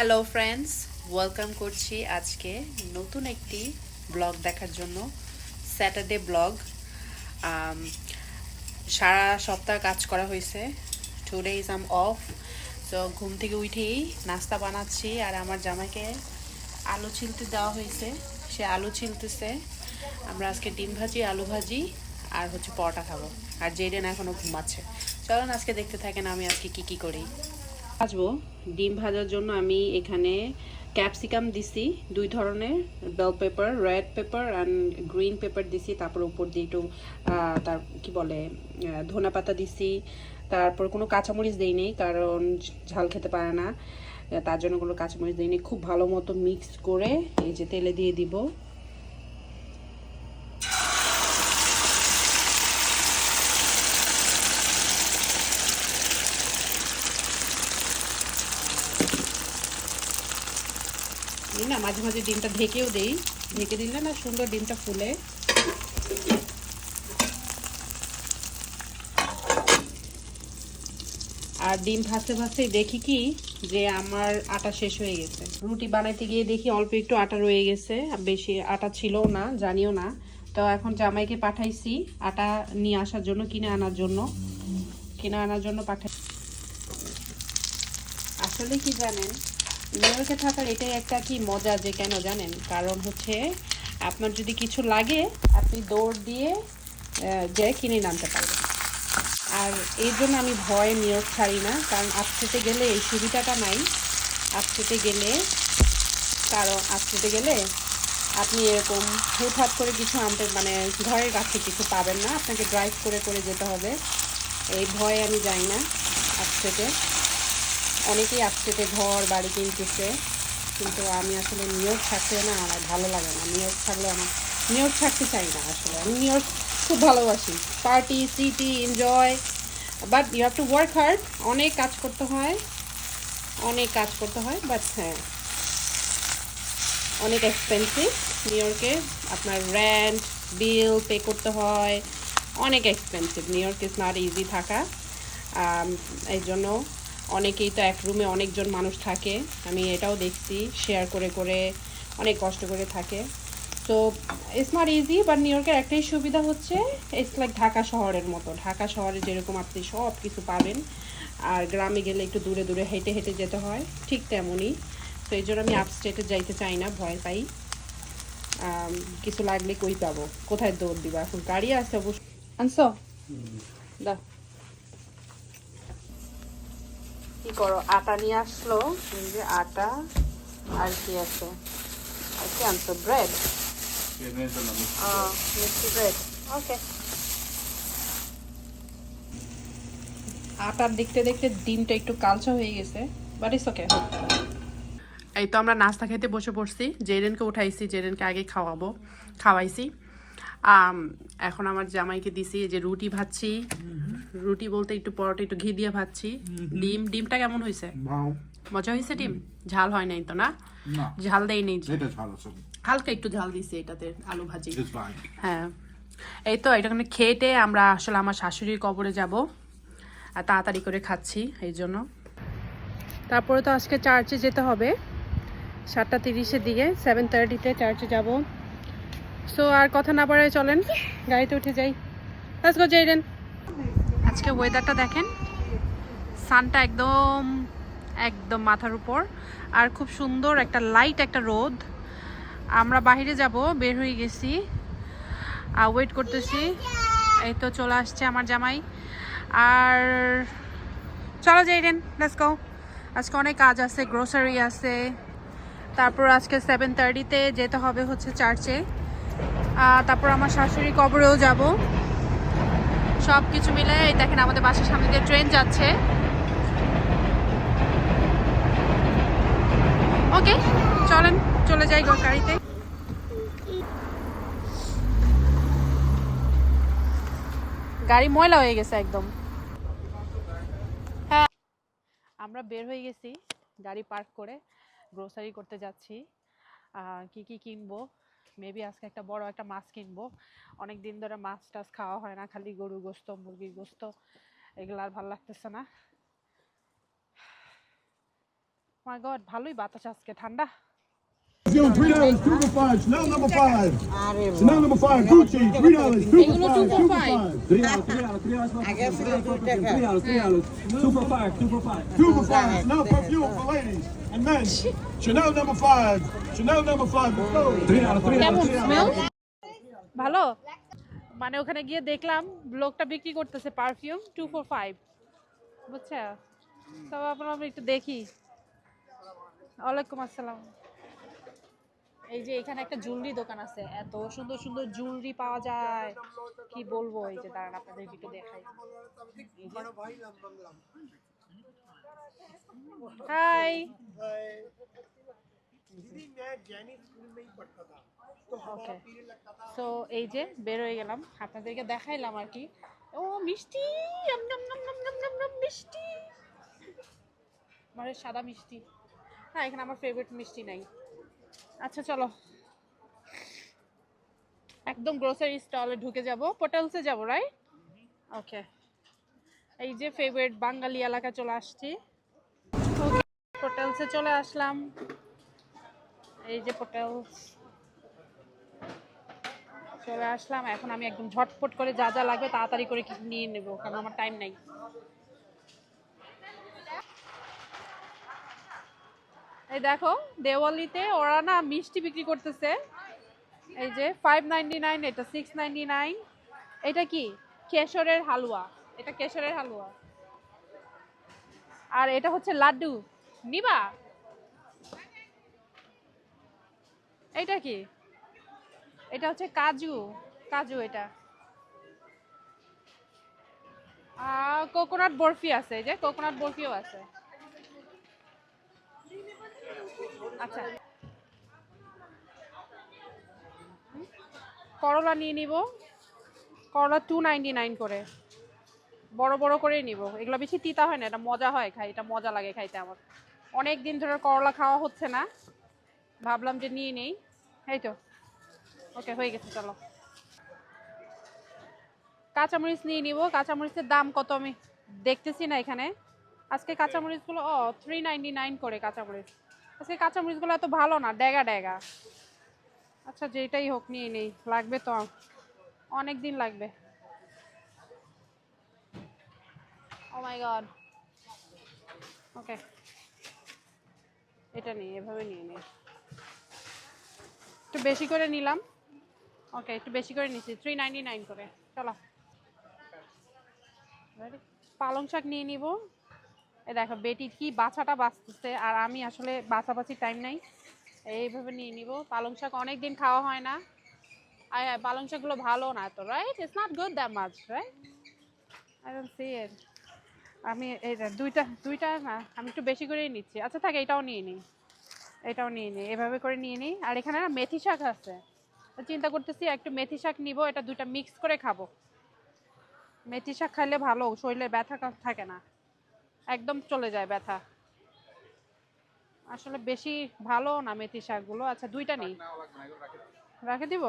Hello friends welcome করছি আজকে নতুন একটি ব্লগ দেখার জন্য স্যাটারডে ব্লগ। সারা সপ্তাহ কাজ করা হয়েছে। টু ডেজ আম অফ তো ঘুম থেকে উঠেই নাস্তা বানাচ্ছি আর আমার জামাইকে আলু ছিলতে দেওয়া হয়েছে। সে আলু ছিলতেছে। আমরা আজকে ডিম ভাজি, আলু ভাজি আর হচ্ছে পরোটা খাব। আর জেডেন এখনও ঘুমাচ্ছে। চলুন আজকে দেখতে থাকেন আমি আজকে কি কি করি। ভাজবো। ডিম ভাজার জন্য আমি এখানে ক্যাপসিকাম দিছি। দুই ধরনের bell pepper red pepper and green pepper দিছি। তারপর উপর দিয়ে একটু তার কি বলে ধনে পাতা দিছি। তারপর কোনো কাঁচামরিচ দেইনি কারণ ঝাল খেতে পারে না। তার জন্য কোনো কাঁচামরিচ দিইনি খুব ভালো মতো মিক্স করে এই যে তেলে দিয়ে দিব। না, মাঝে মাঝে ডিমটা ঢেকেও দেই। ঢেকে দিলে না সুন্দর ডিমটা ফুলে। আর ডিম ভাজতে ভাজতে দেখি কি, যে আমার আটা শেষ হয়ে গেছে। রুটি বানাইতে গিয়ে দেখি অল্প একটু আটা রয়ে গেছে বেশি আটা ছিলও না, জানিও না। তো এখন জামাইকে পাঠাইছি আটা নিয়ে আসার জন্য, কিনে আনার জন্য। কিনে আনার জন্য পাঠাই আসলে কি জানেন নিউ ইয়র্কে থাকার এটাই একটা কি মজা যে কেন জানেন? কারণ হচ্ছে আপনার যদি কিছু লাগে, আপনি দৌড় দিয়ে যে কিনে নামতে পারবেন। আর এই জন্য আমি ভয়ে ইয়র্ক ছাড়ি না, কারণ আপসেটে গেলে এই সুবিধাটা নাই। আপসেটে গেলে কারণ আপসেটে গেলে আপনি এরকম হুটহাট করে কিছু আনতে মানে ঘরের কাছে কিছু পাবেন না। আপনাকে ড্রাইভ করে করে যেতে হবে। এই ভয়ে আমি যাই না আপসেটে অনেকেই আপসেটে ঘর, বাড়ি কিনতেছে। কিন্তু আমি আসলে ইয়র্ক থাকতে না, আমার ভালো লাগে না। ইয়র্ক থাকলে আমার ইয়র্ক থাকতে চাই না আসলে। আমি ইয়র্ক খুব ভালোবাসি। Party city enjoy but you have to work hard অনেক কাজ করতে হয়। অনেক কাজ করতে হয়। বাট হ্যাঁ। অনেক এক্সপেন্সিভ নিউ ইয়র্কে আপনার রেন্ট বিল পে করতে হয়। অনেক expensive New York is not easy থাকা। এই জন্য অনেকেই তো এক রুমে অনেকজন মানুষ থাকে। আমি এটাও দেখছি শেয়ার করে করে অনেক কষ্ট করে থাকে। তো it's not easy but New ইয়র্কের একটাই সুবিধা হচ্ছে ইটস লাইক ঢাকা শহরের মতো। ঢাকা শহরে যেরকম আপনি সব কিছু পাবেন আর গ্রামে গেলে একটু দূরে দূরে হেঁটে হেঁটে যেতে হয় ঠিক তেমনই। তো এই জন্য আমি আপস্টেটে যাইতে চাই না ভয় পাই। কিছু লাগলে কই পাবো? কোথায় দৌড় দিবা? এখন গাড়ি আছে অবশ্য। আনছো? দা কি করো? আটা নিয়ে আসলো। যে আটা আর কি আছে? আর কি আনছো? ব্রেড? মিষ্টি ব্রেড। ওকে। আটার দেখতে দেখতে ডিমটা একটু কালচা হয়ে গেছে বাট ইস ওকে এই তো আমরা নাস্তা খেতে বসে পড়ছি। জেরেনকে উঠাইছি। জেরেনকে আগে খাওয়াবো খাওয়াইছি। আম, এখন আমার জামাইকে দিছি যে রুটি ভাজছি। রুটি বলতে একটু পরোটা একটু ঘি দিয়ে ভাজছি। ডিম ডিমটা কেমন হয়েছে? মজা হয়েছে ডিম? ঝাল হয় নাই তো না? ঝাল দেই নেই এটা হালকা একটু ঝাল দিছি এটাতে আলু ভাজি। হ্যাঁ। এই তো এটাখানে খেটে আমরা আসলে আমার শাশুড়ির কবরে যাব। আর তাড়াতাড়ি করে খাচ্ছি এই জন্য। তারপরে তো আজকে চার্চে যেতে হবে। সাতটা তিরিশের দিকে সেভেন থার্টিতে চার্চে যাব। সো আর কথা না বাড়ায় চলেন। গাড়িতে উঠে যাই। লেটস গো জেডেন আজকে ওয়েদারটা দেখেন সানটা একদম একদম মাথার উপর। আর খুব সুন্দর একটা লাইট একটা রোদ। আমরা বাইরে যাব, বের হয়ে গেছি। আর ওয়েট করতেছি। এই তো চলে আসছে আমার জামাই। আর চলো যাই রেন লেটস আজকে অনেক কাজ আছে গ্রোসারি আছে। তারপর আজকে সেভেন থার্টিতে যেতে হবে হচ্ছে চার্চে তারপর আমার শাশুড়ি কবরেও যাব। সব কিছু মিলে দেখেন আমাদের বাসার সামনে দিয়ে ট্রেন যাচ্ছে। ওকে, চলেন, চলে যাই গাড়িতে। গাড়ি ময়লা হয়ে গেছে একদম। হ্যাঁ আমরা বের হয়ে গেছি, গাড়ি পার্ক করে গ্রোসারি করতে যাচ্ছি। কি কি কিনবো? মেবি আজকে একটা বড় একটা মাছ কিনবো। অনেক দিন ধরে মাছ টাছ খাওয়া হয় না, খালি গরু গোস্ত মুরগির গোস্ত, এগুলো আর ভালো লাগতেছে না। মাই গড ভালোই বাতাস আজকে, ঠান্ডা। Perfume, three dollars, two for five. Chanel number five. Chanel number five. Gucci, three dollars, two Egulo for two for five. Two for five. five. Three dollars, three dollars, three dollars. I guess three it's dollars, two three dollars, three dollars, two for five, two for five. Two for five. Chanel perfume for ladies and men. Chanel number five. Chanel number five. Let's go. Three dollars, three কেমন dollars. Smell ভালো মানে ওখানে গিয়ে দেখলাম লোকটা বিক্রি করতেছে perfume two four five বুঝছো তো আপনার আমি একটু দেখি ওয়ালাইকুম আসসালাম এই যে এখানে একটা জুয়েলারি দোকান আছে। এত সুন্দর সুন্দর জুয়েলারি পাওয়া যায়। কি বলব? এই যে দাঁড়ান আপনাদেরকে একটু দেখাই। হাই ওকে সো এই যে বের হয়ে গেলাম। আপনাদেরকে দেখাইলাম আর কি। ও, মিষ্টি! মিষ্টি! মানে সাদা মিষ্টি। হ্যাঁ এখানে আমার ফেভারিট মিষ্টি নাই। আচ্ছা চলো। একদম গ্রোসারি স্টলে ঢুকে যাব। পোটেলসে যাব রাইট ওকে এই যে ফেভারিট বাঙালি এলাকা চলে আসছি। ওকে পোটেলসে চলে আসলাম। এই যে পোটেলস চলে আসলাম। এখন আমি একদম ঝটপট করে যা যা লাগবে তাড়াতাড়ি করে কিছু নিয়ে নেব, কারণ আমার টাইম নাই। এই দেখো, দেওয়ালিতে ওরা না মিষ্টি বিক্রি করতেছে। এই যে ফাইভ নাইনটি নাইন এটা সিক্স নাইনটি নাইন এটা কি? কেশরের হালুয়া। এটা কেশরের হালুয়া। আর এটা হচ্ছে লাড্ডু। নিবা? এটা কি? এটা হচ্ছে কাজু। কাজু এটা। কোকোনাট বরফি আছে, এই যে কোকোনাট বরফিও আছে। আচ্ছা। করলা নিয়ে নিব। করলা টু নাইনটি নাইন করে। বড় বড় করেই নিব। এগুলো বেশি তিতা হয় না, এটা মজা হয় খাই, এটা মজা লাগে খাইতে আমার। অনেক দিন ধরে করলা খাওয়া হচ্ছে না। ভাবলাম যে নিয়ে নেই। এই তো। ওকে, হয়ে গেছে, চলো। কাঁচামরিচ নিয়ে নিব। কাঁচামরিচের দাম কত আমি দেখতেছি না এখানে। আজকে কাঁচামরিচগুলো, ও থ্রি নাইনটি নাইন করে কাঁচামরিচ। আজকে কাঁচামরিচগুলো এত ভালো না ড্যাগা ড্যাগা আচ্ছা যেটাই হোক, নিয়ে নেই, লাগবে তো। অনেক দিন লাগবে। ও মাই গড ওকে এটা নিই এভাবে নিয়ে নিই। একটু বেশি করে নিলাম। ওকে একটু বেশি করে নিচ্ছি থ্রি নাইনটি নাইন করে। চলো? পালং শাক নিয়ে নিব। এ দেখো, বেটি কি বাছাটা বাঁচতেছে আর আমি আসলে বাছাবাছি টাইম নাই। এইভাবে নিয়ে নিব। পালং শাক অনেক দিন খাওয়া হয় না। আর পালং শাকগুলো ভালো না তো right it's not good that much right see it আমি এই দুইটা দুইটা না, আমি একটু বেশি করেই নিচ্ছি। আচ্ছা থাকে, এটাও নিয়ে নিই এটাও নিয়ে নিই এভাবে করে নিয়ে নিই আর এখানে না মেথি শাক আছে। চিন্তা করতেছি, একটু মেথি শাক নিব, এটা দুইটা মিক্স করে খাব। মেথি শাক খাইলে ভালো, শরীরে ব্যথা থাকে না। একদম চলে যায় ব্যথা। আসলে বেশি ভালো না মেথি শাকগুলো। আচ্ছা দুইটা নেই। রাখে দিব?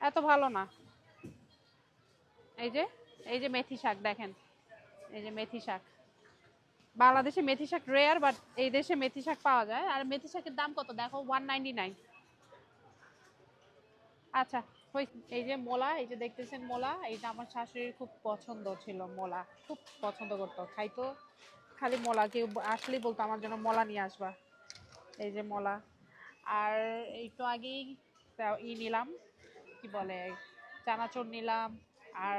এত ভালো না। এই যে এই যে মেথি শাক দেখেন। এই যে মেথি শাক। বাংলাদেশে মেথি শাক রেয়ার বাট এই দেশে মেথি শাক পাওয়া যায়। আর মেথি শাকের দাম কত? দেখো ওয়ান নাইনটি নাইন আচ্ছা এই যে মোলা, এই যে দেখতেছেন মোলা, এইটা আমার শাশুড়ির খুব পছন্দ ছিল মোলা, খুব পছন্দ করতো। খাইতো, খালি মোলা, কেউ আসলেই বলতো, আমার জন্য মোলা নিয়ে আসবা। এই যে মোলা। আর একটু আগেই ই নিলাম, কি বলে, চানাচুর নিলাম, আর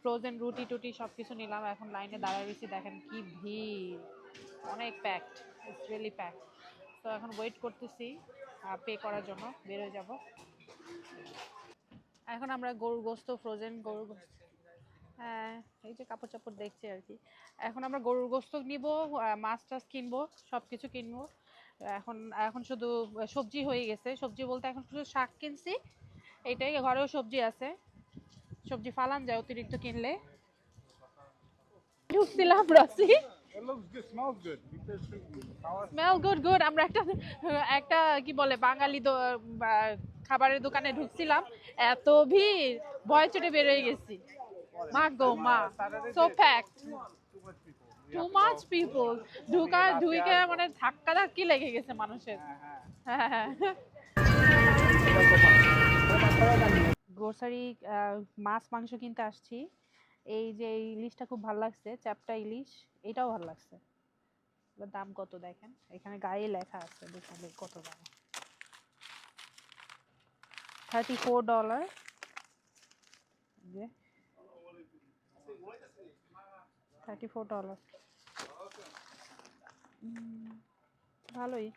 ফ্রোজেন রুটি টুটি সব কিছু নিলাম। এখন লাইনে দাঁড়ায় রয়েছি, দেখেন কি ভিড়। অনেক প্যাকড ইটস রিয়েলি প্যাকড তো এখন ওয়েট করতেছি পে করার জন্য, বেরোয় যাব। এখন আমরা গরুর গোস্ত ফ্রোজেন গোস্ত। হ্যাঁ এই যে কাপড় চাপড় দেখছি আর কি। এখন আমরা গরুর গোস্ত নিব মাছ টাছ কিনবো সব কিছু কিনবো। এখন এখন শুধু সবজি হয়ে গেছে। সবজি বলতে এখন শুধু শাক কিনছি। এইটাই ঘরেও সবজি আছে। সবজি ফালান যায় অতিরিক্ত কিনলে। ঢুকছিলাম, রসি। স্মেল গুড গুড আমরা একটা একটা কি বলে বাঙালি খাবারের দোকানে ঢুকছিলাম এত ভিড় ভয় চটে বের হয়ে গেছি। মা গো মা so packed too too much people ঢুকা ঢুকে মানে ধাক্কা ধাক্কি লেগে গেছে মানুষের। হ্যাঁ হ্যাঁ। গ্রোসারি মাছ মাংস কিনতে আসছি। এই যে এই ইলিশটা খুব ভালো লাগছে, চ্যাপটা ইলিশ, এটাও ভালো লাগছে। এবার দাম কত দেখেন? এখানে গায়ে লেখা আছে দেখেন কত দাম। থার্টি ফোর ডলার যে। থার্টি ফোর ডলার ভালোই।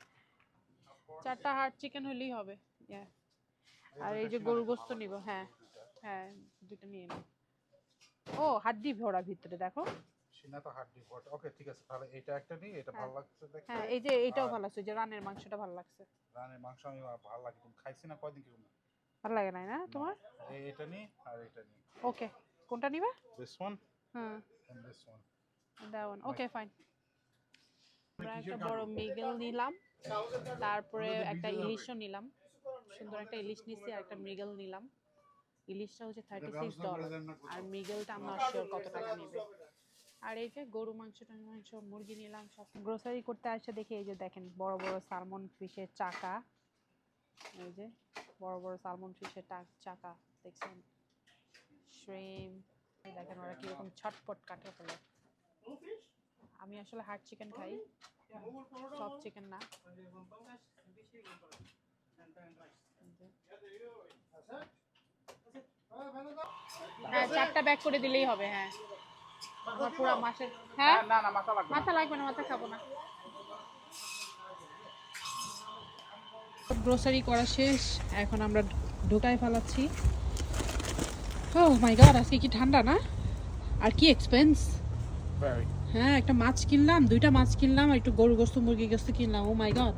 চারটা হার্ড চিকেন হলেই হবে. আর এই যে গরু গোস্ত নিব হ্যাঁ। হ্যাঁ দুটো নিয়ে নিব। ও হাড্ডি ভরা ভিতরে দেখো। ওকে ঠিক আছে তাহলে এটা একটা নিই এটা ভালো লাগছে দেখতে। হ্যাঁ এই যে এইটাও ভালো লাগছে যে রানের মাংসটা ভালো লাগছে। রানের মাংস আমি ভালো লাগে তুমি খাইছি না কয়দিন কি ভালো লাগে না না তোমার? এই এটা নিই আর এটা নিই। ওকে কোনটা নিবে? This one hmm. And this one that one okay fine আমরা একটা বড় মিগেল নিলাম তারপরে একটা ইলিশও নিলাম। সুন্দর একটা ইলিশ নিচ্ছি আর একটা মৃগেল নিলাম। ইলিশটা হচ্ছে থার্টি সিক্স ডলার আর মৃগেলটা আমরা শিওর কত টাকা নেবে। আর এই যে গরু মাংস টাংস মাংস মুরগি নিলাম সব গ্রোসারি করতে আসছে দেখি এই যে দেখেন বড় বড় সালমন ফিশের চাকা। এই যে বড় বড় সালমন ফিশের চাকা দেখছেন? শ্রিম দেখেন ওরা কীরকম ছটপট কাটে ফেলে আমি আসলে হার্ড চিকেন খাই। সব চিকেন না। হ্যাঁ চারটা ব্যাগ করে দিলেই হবে হ্যাঁ। আমার পুরো মাসের হ্যাঁ? না না মাথা লাগবে মাথা লাগবে না মাথা খাব না। গ্রোসারি করা শেষ এখন আমরা ঢোকায় ফেলাচ্ছি। ও মাই গড আজকে কি ঠান্ডা না? আর কি এক্সপেন্স হ্যাঁ একটা মাছ কিনলাম দুইটা মাছ কিনলাম একটু গরু গোস্ত মুরগি গোস্ত কিনলাম ও মাই গড